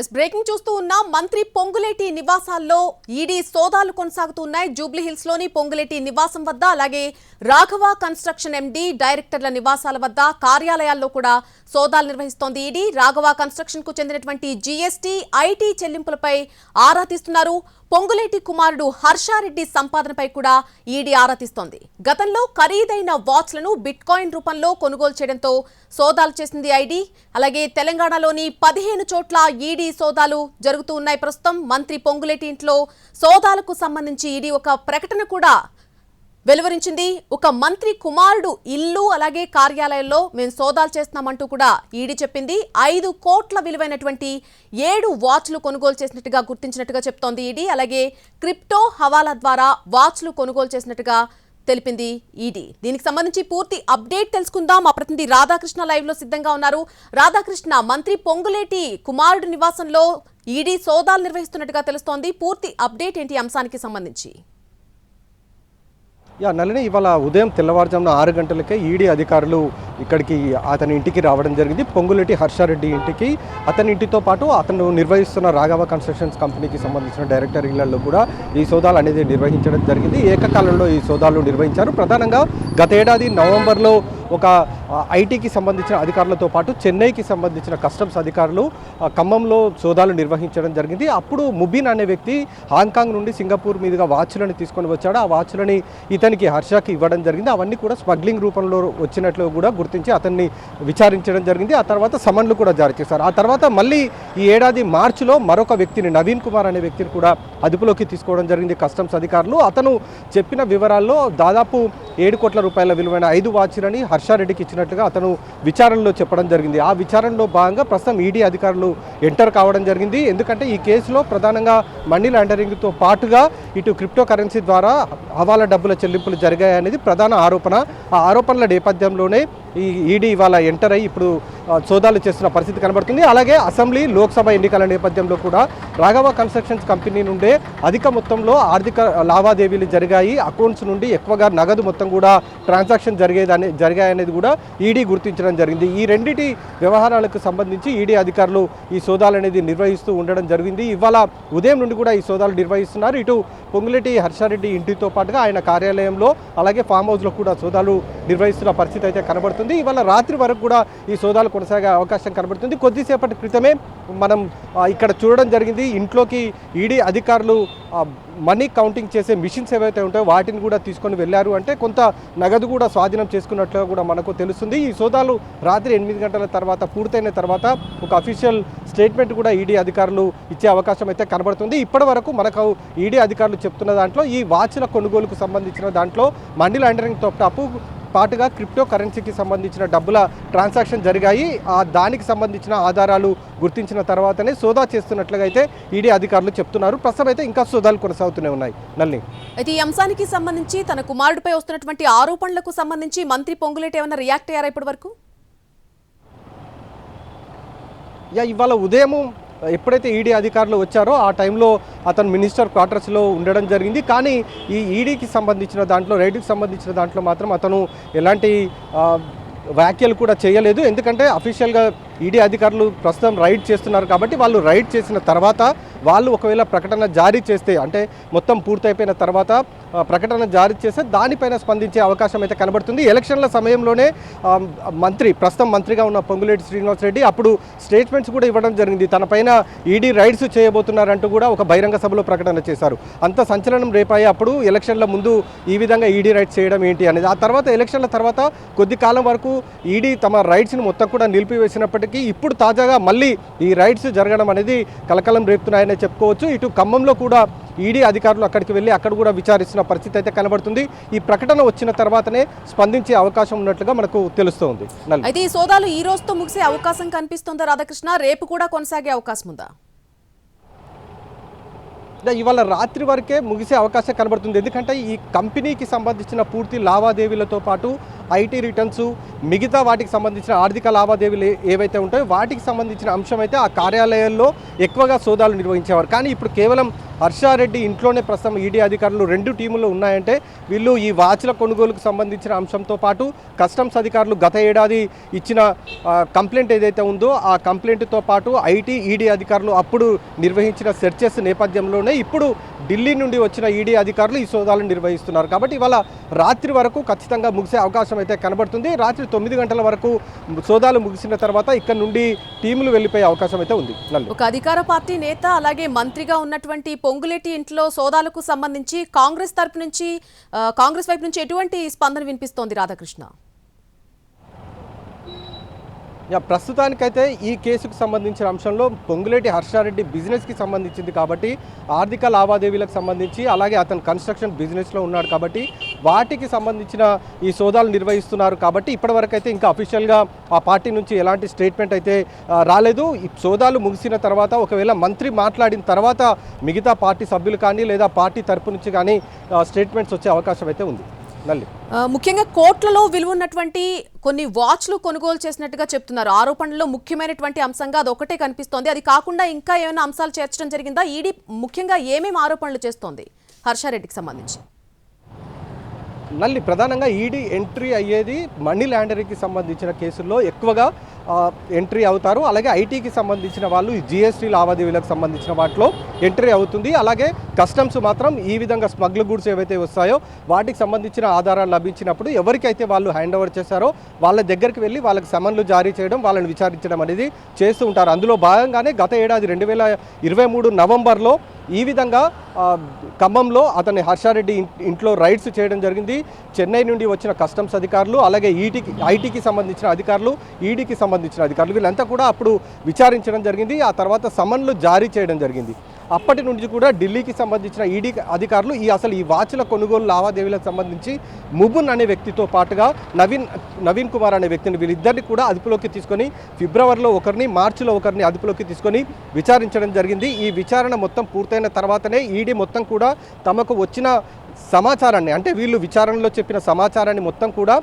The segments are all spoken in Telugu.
ఎస్ బ్రేకింగ్ చూస్తూ ఉన్నా మంత్రి పొంగులేటి నివాసాల్లో ఈడీ సోదాలు కొనసాగుతున్నాయి. జూబ్లీ హిల్స్లోని పొంగులేటి నివాసం వద్ద అలాగే రాఘవ కన్స్ట్రక్షన్ ఎండి డైరెక్టర్ల నివాసాల వద్ద కార్యాలయాల్లో కూడా సోదాలు నిర్వహిస్తోంది ఈడీ. రాఘవ కన్స్ట్రక్షన్కు చెందినటువంటి జీఎస్టీ ఐటీ చెల్లింపులపై ఆరా తీస్తున్నారు. పొంగులేటి కుమారుడు హర్షారెడ్డి సంపాదనపై కూడా ఈడీ ఆరా తీస్తోంది. గతంలో ఖరీదైన వాచ్లను బిట్కాయిన్ రూపంలో కొనుగోలు చేయడంతో సోదాలు చేసింది ఐడి. అలాగే తెలంగాణలోని పదిహేను చోట్ల ఈడీ సోదాలు జరుగుతూ ఉన్నాయి. ప్రస్తుతం మంత్రి పొంగులేటి ఇంట్లో సోదాలకు సంబంధించి ఈడీ ఒక ప్రకటన కూడా వెలువరించింది. ఒక మంత్రి కుమారుడు ఇల్లు అలాగే కార్యాలయంలో మేము సోదాలు చేస్తున్నామంటూ కూడా ఈడీ చెప్పింది. ఐదు కోట్ల విలువైనటువంటి ఏడు వాచ్లు కొనుగోలు చేసినట్టుగా గుర్తించినట్టుగా చెప్తోంది ఈడీ. అలాగే క్రిప్టో హవాలా ద్వారా వాచ్లు కొనుగోలు చేసినట్టుగా తెలిపింది ఈడీ. దీనికి సంబంధించి పూర్తి అప్డేట్ తెలుసుకుందాం. మా ప్రతినిధి రాధాకృష్ణ లైవ్లో సిద్ధంగా ఉన్నారు. రాధాకృష్ణ మంత్రి పొంగులేటి కుమారుడు నివాసంలో ఈడీ సోదాలు నిర్వహిస్తున్నట్టుగా తెలుస్తోంది. పూర్తి అప్డేట్ ఏంటి? అంశానికి సంబంధించి. యా నలిని ఇవాళ ఉదయం తెల్లవారుజామున ఆరు గంటలకే ఈడీ అధికారులు ఇక్కడికి అతని ఇంటికి రావడం జరిగింది. పొంగులెట్టి హర్షారెడ్డి ఇంటికి. అతని ఇంటితో పాటు అతను నిర్వహిస్తున్న రాఘవ కన్స్ట్రక్షన్స్ కంపెనీకి సంబంధించిన డైరెక్టర్ ఇళ్ళలో కూడా ఈ సోదాలు అనేది నిర్వహించడం జరిగింది. ఏకకాలంలో ఈ సోదాలు నిర్వహించారు. ప్రధానంగా గత ఏడాది నవంబర్లో ఒక ఐటీకి సంబంధించిన అధికారులతో పాటు చెన్నైకి సంబంధించిన కస్టమ్స్ అధికారులు ఖమ్మంలో సోదాలు నిర్వహించడం జరిగింది. అప్పుడు ముబీన్ అనే వ్యక్తి హాంకాంగ్ నుండి సింగపూర్ మీదుగా వాచ్లను తీసుకొని వచ్చాడు. ఆ వాచ్లని ఇతనికి హర్షకి ఇవ్వడం జరిగింది. అవన్నీ కూడా స్మగ్లింగ్ రూపంలో వచ్చినట్లు కూడా గుర్తించి అతన్ని విచారించడం జరిగింది. ఆ తర్వాత సమన్లు కూడా జారీ చేశారు. ఆ తర్వాత మళ్ళీ ఈ ఏడాది మార్చిలో మరొక వ్యక్తిని నవీన్ కుమార్ అనే వ్యక్తిని కూడా అదుపులోకి తీసుకోవడం జరిగింది కస్టమ్స్ అధికారులు. అతను చెప్పిన వివరాల్లో దాదాపు ఏడు కోట్ల రూపాయల విలువైన ఐదు వాచ్లని హర్షారెడ్డికి ఇచ్చినట్లుగా అతను విచారణలో చెప్పడం జరిగింది. ఆ విచారణలో భాగంగా ప్రస్తుతం ఈడీ అధికారులు ఎంటర్ కావడం జరిగింది. ఎందుకంటే ఈ కేసులో ప్రధానంగా మనీ లాండరింగ్తో పాటుగా ఇటు క్రిప్టో కరెన్సీ ద్వారా హవాలా డబ్బుల చెల్లింపులు జరిగాయనేది ప్రధాన ఆరోపణ. ఆ ఆరోపణల నేపథ్యంలోనే ఈ ఈడీ ఇవాళ ఎంటర్ అయ్యి ఇప్పుడు సోదాలు చేస్తున్న పరిస్థితి కనబడుతుంది. అలాగే అసెంబ్లీ లోక్సభ ఎన్నికల నేపథ్యంలో కూడా రాఘవ కన్స్ట్రక్షన్స్ కంపెనీ నుండే అధిక మొత్తంలో ఆర్థిక లావాదేవీలు జరిగాయి. అకౌంట్స్ నుండి ఎక్కువగా నగదు మొత్తం కూడా ట్రాన్సాక్షన్ జరిగేదని జరిగాయనేది కూడా ఈడీ గుర్తించడం జరిగింది. ఈ రెండిటి వ్యవహారాలకు సంబంధించి ఈడీ అధికారులు ఈ సోదాలు అనేది నిర్వహిస్తూ ఉండడం జరిగింది. ఇవాళ ఉదయం నుండి కూడా ఈ సోదాలు నిర్వహిస్తున్నారు. ఇటు పొంగులేటి హర్షారెడ్డి ఇంటితో పాటుగా ఆయన కార్యాలయంలో అలాగే ఫామ్ హౌస్లో కూడా సోదాలు నిర్వహిస్తున్న పరిస్థితి అయితే కనబడుతుంది. ఇవాళ రాత్రి వరకు కూడా ఈ సోదాలు కొనసాగే అవకాశం కనబడుతుంది. కొద్దిసేపటి క్రితమే మనం ఇక్కడ చూడడం జరిగింది. ఇంట్లోకి ఈడీ అధికారులు మనీ కౌంటింగ్ చేసే మిషన్స్ ఏవైతే ఉంటాయో వాటిని కూడా తీసుకొని వెళ్ళారు. అంటే కొంత నగదు కూడా స్వాధీనం చేసుకున్నట్లుగా కూడా మనకు తెలుస్తుంది. ఈ సోదాలు రాత్రి ఎనిమిది గంటల తర్వాత పూర్తయిన తర్వాత ఒక అఫీషియల్ స్టేట్మెంట్ కూడా ఈడీ అధికారులు ఇచ్చే అవకాశం అయితే కనబడుతుంది. ఇప్పటి వరకు మనకు ఈడీ అధికారులు చెప్తున్న దాంట్లో ఈ వాచ్ల కొనుగోలుకు సంబంధించిన దాంట్లో మనీ లాండరింగ్తో పాటు పాటుగా క్రిప్టో కరెన్సీకి సంబంధించిన డబ్బుల ట్రాన్సాక్షన్ జరిగాయి. ఆ దానికి సంబంధించిన ఆధారాలు గుర్తించిన తర్వాతనే సోదా చేస్తున్నట్లుగా అయితే ఈడీ అధికారులు చెప్తున్నారు. ప్రస్తుతం అయితే ఇంకా సోదాలు కొనసాగుతూనే ఉన్నాయి. నల్లి. అయితే ఈ అంశానికి సంబంధించి తన కుమారుడిపై వస్తున్నటువంటి ఆరోపణలకు సంబంధించి మంత్రి పొంగులేటి ఏమైనా రియాక్ట్ అయ్యారా ఇప్పటి వరకు? యా ఇవాళ ఉదయం ఎప్పుడైతే ఈడీ అధికారులు వచ్చారో ఆ టైంలో అతను మినిస్టర్ క్వార్టర్స్లో ఉండడం జరిగింది. కానీ ఈ ఈడీకి సంబంధించిన దాంట్లో రైడ్కి సంబంధించిన దాంట్లో మాత్రం అతను ఎలాంటి వ్యాఖ్యలు కూడా చేయలేదు. ఎందుకంటే అఫీషియల్గా ఈడీ అధికారులు ప్రస్తుతం రైడ్ చేస్తున్నారు కాబట్టి వాళ్ళు రైడ్ చేసిన తర్వాత వాళ్ళు ఒకవేళ ప్రకటన జారీ చేస్తే అంటే మొత్తం పూర్తయిపోయిన తర్వాత ప్రకటన జారీ చేస్తే దానిపైన స్పందించే అవకాశం అయితే కనబడుతుంది. ఎలక్షన్ల సమయంలోనే మంత్రి ప్రస్తుతం మంత్రిగా ఉన్న పొంగులేటి శ్రీనివాసరెడ్డి అప్పుడు స్టేట్మెంట్స్ కూడా ఇవ్వడం జరిగింది. తన పైన ఈడీ రైడ్స్ చేయబోతున్నారంటూ కూడా ఒక బహిరంగ సభలో ప్రకటన చేశారు. అంత సంచలనం రేపాయి అప్పుడు ఎలక్షన్ల ముందు ఈ విధంగా ఈడీ రైడ్స్ చేయడం ఏంటి అనేది. ఆ తర్వాత ఎలక్షన్ల తర్వాత కొద్ది కాలం వరకు ఈడీ తమ రైడ్స్ని మొత్తం కూడా నిలిపివేసినప్పటికీ ఇప్పుడు తాజాగా మళ్ళీ ఈ రైడ్స్ జరగడం అనేది కలకలం రేపుతున్నాయనే చెప్పుకోవచ్చు. ఇటు ఖమ్మంలో కూడా ఈడీ అధికారులు అక్కడికి వెళ్ళి అక్కడ కూడా విచారిస్తున్న పరిస్థితి అయితే కనబడుతుంది. ఈ ప్రకటన వచ్చిన తర్వాతనే స్పందించే అవకాశం ఉన్నట్లుగా మనకు తెలుస్తోంది. అయితే ఈ సోదాలు ఈ రోజుతో ముగిసే అవకాశం కనిపిస్తోందా రాధాకృష్ణ? రేపు కూడా కొనసాగే అవకాశం ఉందా? ఇవాళ రాత్రి వరకే ముగిసే అవకాశం కనబడుతుంది. ఎందుకంటే ఈ కంపెనీకి సంబంధించిన పూర్తి లావాదేవీలతో పాటు ఐటీ రిటర్న్స్ మిగతా వాటికి సంబంధించిన ఆర్థిక లావాదేవీలు ఏవైతే ఉంటాయో వాటికి సంబంధించిన అంశం అయితే ఆ కార్యాలయాల్లో ఎక్కువగా సోదాలు నిర్వహించేవారు. కానీ ఇప్పుడు కేవలం హర్షారెడ్డి ఇంట్లోనే ప్రస్తుతం ఈడీ అధికారులు రెండు టీములు ఉన్నాయంటే వీళ్ళు ఈ వాచ్ల కొనుగోలుకు సంబంధించిన అంశంతో పాటు కస్టమ్స్ అధికారులు గత ఏడాది ఇచ్చిన కంప్లైంట్ ఏదైతే ఉందో ఆ కంప్లైంట్తో పాటు ఐటీ ఈడీ అధికారులు అప్పుడు నిర్వహించిన సెర్చెస్ నేపథ్యంలోనే ఇప్పుడు ఢిల్లీ నుండి వచ్చిన ఈడీ అధికారులు ఈ సోదాలను నిర్వహిస్తున్నారు. కాబట్టి ఇవాళ రాత్రి వరకు ఖచ్చితంగా ముగిసే అవకాశం అయితే కనబడుతుంది. రాత్రి తొమ్మిది గంటల వరకు సోదాలు ముగిసిన తర్వాత ఇక్కడ నుండి టీములు వెళ్ళిపోయే అవకాశం అయితే ఉంది. ఒక అధికార పార్టీ నేత అలాగే మంత్రిగా ఉన్నటువంటి పొంగులేటి ఇంట్లో సోదాలకు సంబంధించి కాంగ్రెస్ తరపు నుంచి కాంగ్రెస్ వైపు నుంచి ఎటువంటి స్పందన వినిపిస్తోంది రాధాకృష్ణ? ప్రస్తుతానికైతే ఈ కేసుకు సంబంధించిన అంశంలో పొంగులేటి హర్షారెడ్డి బిజినెస్కి సంబంధించింది కాబట్టి ఆర్థిక లావాదేవీలకు సంబంధించి అలాగే అతను కన్స్ట్రక్షన్ బిజినెస్లో ఉన్నాడు కాబట్టి వాటికి సంబంధించిన ఈ సోదాలు నిర్వహిస్తున్నారు కాబట్టి ఇప్పటివరకు అయితే ఇంకా అఫీషియల్గా ఆ పార్టీ నుంచి ఎలాంటి స్టేట్మెంట్ అయితే రాలేదు. ఈ సోదాలు ముగిసిన తర్వాత ఒకవేళ మంత్రి మాట్లాడిన తర్వాత మిగతా పార్టీ సభ్యులు కానీ లేదా పార్టీ తరపు నుంచి కానీ స్టేట్మెంట్స్ వచ్చే అవకాశం అయితే ఉంది. ముఖ్యంగా కోట్లలో విలువ ఉన్నటువంటి కొన్ని వాచ్లు కొనుగోలు చేసినట్టుగా చెప్తున్నారు. ఆరోపణలో ముఖ్యమైనటువంటి అంశంగా అది ఒకటే కనిపిస్తోంది. అది కాకుండా ఇంకా ఏమైనా అంశాలు చేర్చడం జరిగిందా? ఈడీ ముఖ్యంగా ఏమేమి ఆరోపణలు చేస్తోంది? హర్షారెడ్డికి సంబంధించి. మళ్ళీ ప్రధానంగా ఈడీ ఎంట్రీ అయ్యేది మనీ ల్యాండరింగ్కి సంబంధించిన కేసుల్లో ఎక్కువగా ఎంట్రీ అవుతారు. అలాగే ఐటీకి సంబంధించిన వాళ్ళు జిఎస్టీ లావాదేవీలకు సంబంధించిన వాటిలో ఎంట్రీ అవుతుంది. అలాగే కస్టమ్స్ మాత్రం ఈ విధంగా స్మగ్ల్ గూడ్స్ ఏవైతే వస్తాయో వాటికి సంబంధించిన ఆధారాలు లభించినప్పుడు ఎవరికైతే వాళ్ళు హ్యాండ్ ఓవర్ చేశారో వాళ్ళ దగ్గరికి వెళ్ళి వాళ్ళకి సమన్లు జారీ చేయడం వాళ్ళని విచారించడం అనేది చేస్తూ ఉంటారు. అందులో భాగంగానే గత ఏడాది రెండు వేల ఇరవై మూడు నవంబర్లో ఈ విధంగా ఖమ్మంలో అతని హర్షారెడ్డి ఇంట్లో రైడ్స్ చేయడం జరిగింది. చెన్నై నుండి వచ్చిన కస్టమ్స్ అధికారులు అలాగే ఈటీకి ఐటీకి సంబంధించిన అధికారులు ఈడీకి సంబంధించిన అధికారులు వీళ్ళంతా కూడా అప్పుడు విచారించడం జరిగింది. ఆ తర్వాత సమన్లు జారీ చేయడం జరిగింది. అప్పటి నుంచి కూడా ఢిల్లీకి సంబంధించిన ఈడీ అధికారులు ఈ అసలు ఈ వాచ్ల కొనుగోలు లావాదేవీలకు సంబంధించి ముబున్ అనే వ్యక్తితో పాటుగా నవీన్ నవీన్ కుమార్ అనే వ్యక్తిని వీళ్ళిద్దరిని కూడా అదుపులోకి తీసుకొని ఫిబ్రవరిలో ఒకరిని మార్చిలో ఒకరిని అదుపులోకి తీసుకొని విచారించడం జరిగింది. ఈ విచారణ మొత్తం పూర్తయిన తర్వాతనే ఈడీ మొత్తం కూడా తమకు వచ్చిన సమాచారాన్ని అంటే వీళ్ళు విచారణలో చెప్పిన సమాచారాన్ని మొత్తం కూడా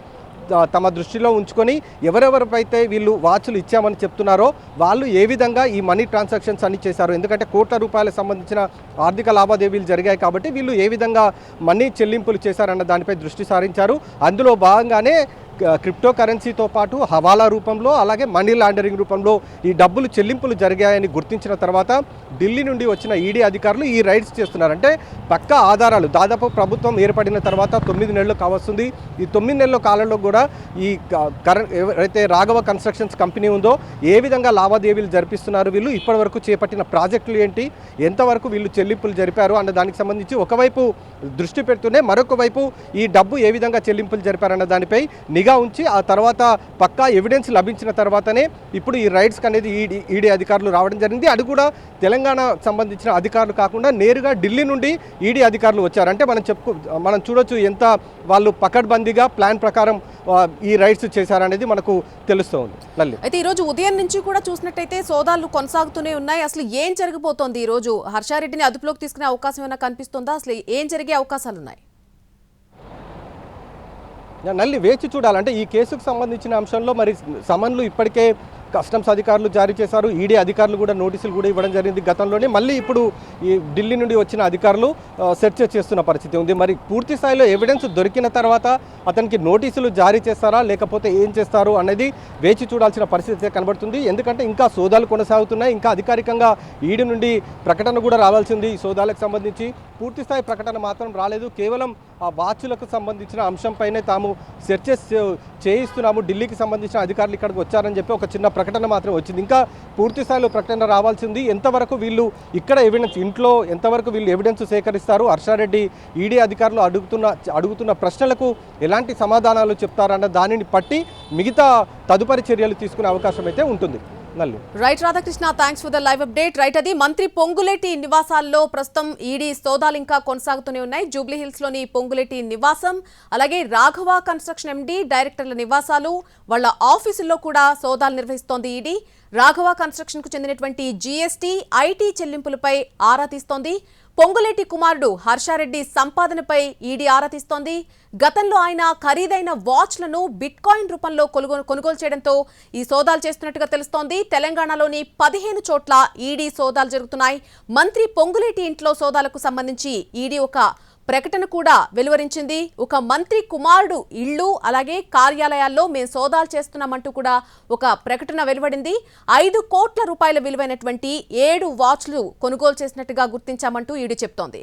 తమ దృష్టిలో ఉంచుకొని ఎవరెవరిపైతే వీళ్ళు వాచ్లు ఇచ్చామని చెప్తున్నారో వాళ్ళు ఏ విధంగా ఈ మనీ ట్రాన్సాక్షన్స్ అన్ని చేశారు? ఎందుకంటే కోట్ల రూపాయలకు సంబంధించిన ఆర్థిక లావాదేవీలు జరిగాయి కాబట్టి వీళ్ళు ఏ విధంగా మనీ చెల్లింపులు చేశారన్న దానిపై దృష్టి సారించారు? అందులో భాగంగానే క్రిప్టో కరెన్సీతో పాటు హవాలా రూపంలో అలాగే మనీ లాండరింగ్ రూపంలో ఈ డబ్బులు చెల్లింపులు జరిగాయని గుర్తించిన తర్వాత ఢిల్లీ నుండి వచ్చిన ఈడీ అధికారులు ఈ రైడ్స్ చేస్తున్నారంటే పక్క ఆధారాలు. దాదాపు ప్రభుత్వం ఏర్పడిన తర్వాత తొమ్మిది నెలలు కావస్తుంది. ఈ తొమ్మిది నెలల కాలంలో కూడా ఈ క- కరె ఎవరైతే రాఘవ కన్స్ట్రక్షన్స్ కంపెనీ ఉందో ఏ విధంగా లావాదేవీలు జరిపిస్తున్నారు వీళ్ళు? ఇప్పటివరకు చేపట్టిన ప్రాజెక్టులు ఏంటి? ఎంతవరకు వీళ్ళు చెల్లింపులు జరిపారు? అన్న దానికి సంబంధించి ఒకవైపు దృష్టి పెడుతూనే మరొక వైపు ఈ డబ్బు ఏ విధంగా చెల్లింపులు జరిపారన్న దానిపై నిఘా ఉంచి ఆ తర్వాత పక్కా ఎవిడెన్స్ లభించిన తర్వాతనే ఇప్పుడు ఈ రైడ్స్కి అనేది ఈడీ ఈడీ అధికారులు రావడం జరిగింది. అది కూడా తెలంగాణ సంబంధించిన అధికారులు కాకుండా నేరుగా ఢిల్లీ నుండి ఈడీ అధికారులు వచ్చారు. అంటే మనం చెప్పుకో మనం చూడొచ్చు ఎంత వాళ్ళు పకడ్బందీగా ప్లాన్ ప్రకారం ఈ రైడ్స్ చేశారనేది మనకు తెలుస్తోంది. నల్లి అయితే ఈరోజు ఉదయం నుంచి కూడా చూసినట్టయితే సోదాలు కొనసాగుతూనే ఉన్నాయి. అసలు ఏం జరిగిపోతుంది ఈ రోజు హర్షారెడ్డిని అదుపులోకి తీసుకునే అవకాశం ఏమైనా కనిపిస్తుందా? అసలు ఏం జరిగే అవకాశాలు ఉన్నాయి నల్లి వేచి చూడాలంటే ఈ కేసుకు సంబంధించిన అంశంలో మరి సమన్లు ఇప్పటికే కస్టమ్స్ అధికారులు జారీ చేశారు. ఈడీ అధికారులు కూడా నోటీసులు కూడా ఇవ్వడం జరిగింది గతంలోనే. మళ్ళీ ఇప్పుడు ఈ ఢిల్లీ నుండి వచ్చిన అధికారులు సెర్చ్ చేస్తున్న పరిస్థితి ఉంది. మరి పూర్తి స్థాయిలో ఎవిడెన్స్ దొరికిన తర్వాత అతనికి నోటీసులు జారీ చేస్తారా? లేకపోతే ఏం చేస్తారు? అనేది వేచి చూడాల్సిన పరిస్థితి కనబడుతుంది. ఎందుకంటే ఇంకా సోదాలు కొనసాగుతున్నాయి. ఇంకా అధికారికంగా ఈడీ నుండి ప్రకటన కూడా రావాల్సింది ఈ సోదాలకు సంబంధించి. పూర్తి స్థాయి ప్రకటన మాత్రం రాలేదు. కేవలం ఆ వాచ్లకు సంబంధించిన అంశంపైనే తాము సెర్చెస్ చేయిస్తున్నాము. ఢిల్లీకి సంబంధించిన అధికారులు ఇక్కడికి వచ్చారని చెప్పి ఒక చిన్న ప్రకటన మాత్రం వచ్చింది. ఇంకా పూర్తి స్థాయిలో ప్రకటన రావాల్సింది ఎంతవరకు వీళ్ళు ఇక్కడ ఎవిడెన్స్ ఇంట్లో ఎంతవరకు వీళ్ళు ఎవిడెన్స్ సేకరిస్తారు? హర్షారెడ్డి ఈడీ అధికారులు అడుగుతున్న అడుగుతున్న ప్రశ్నలకు ఎలాంటి సమాధానాలు చెప్తారన్న దానిని పట్టి మిగతా తదుపరి చర్యలు తీసుకునే అవకాశం అయితే ఉంటుంది. Right Radhakrishna thanks for the live update right అది మంత్రి పొంగులేటి నివాసాల్లో ప్రస్తుతం ఈడీ సోదాలు ఇంకా కొనసాగుతూనే ఉన్నాయి. జూబ్లీ హిల్స్లోని పొంగులేటి నివాసం అలాగే రాఘవ కన్స్ట్రక్షన్ ఎండి డైరెక్టర్ల నివాసాలు వాళ్ళ ఆఫీసుల్లో కూడా సోదాలు నిర్వహిస్తోంది ఈడీ. రాఘవ కన్స్ట్రక్షన్కు చెందినటువంటి జీఎస్టీ ఐటీ చెల్లింపులపై ఆరా తీస్తోంది. పొంగులేటి కుమారుడు హర్షారెడ్డి సంపాదనపై ఈడీ ఆరా తీస్తోంది గతంలో ఆయన ఖరీదైన వాచ్లను బిట్కాయిన్ రూపంలో కొనుగోలు కొనుగోలు చేయడంతో ఈ సోదాలు చేస్తున్నట్టుగా తెలుస్తోంది. తెలంగాణలోని పదిహేను చోట్ల ఈడీ సోదాలు జరుగుతున్నాయి. మంత్రి పొంగులేటి ఇంట్లో సోదాలకు సంబంధించి ఈడీ ఒక ప్రకటన కూడా వెలువరించింది. ఒక మంత్రి కుమారుడు ఇళ్ళు అలాగే కార్యాలయాల్లో మేము సోదాలు చేస్తున్నామంటూ కూడా ఒక ప్రకటన వెలువడింది. ఐదు కోట్ల రూపాయల విలువైనటువంటి ఏడు వాచ్లు కొనుగోలు చేసినట్టుగా గుర్తించామంటూ ఈడీ చెప్తోంది.